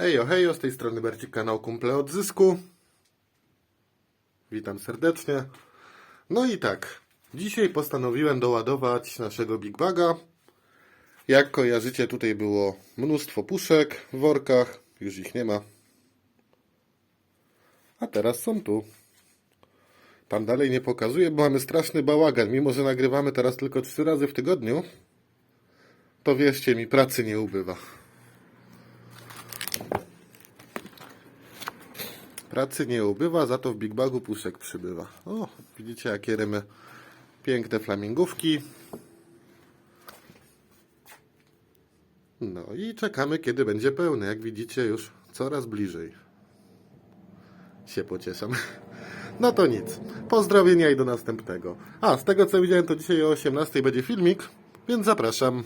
Hejo, hejo, z tej strony Bercik, kanał Kumple Odzysku. Witam serdecznie. No i tak, dzisiaj postanowiłem doładować naszego Big Baga. Jak kojarzycie, tutaj było mnóstwo puszek w workach, już ich nie ma. A teraz są tu. Tam dalej nie pokazuję, bo mamy straszny bałagan. Mimo, że nagrywamy teraz tylko trzy razy w tygodniu, to wierzcie mi, pracy nie ubywa. Pracy nie ubywa, za to w Big Bagu puszek przybywa. O, widzicie jakie rymy. Piękne flamingówki. No i czekamy kiedy będzie pełny. Jak widzicie już coraz bliżej. Się pocieszam. No to nic. Pozdrowienia i do następnego. A, z tego co widziałem to dzisiaj o 18 będzie filmik, więc zapraszam.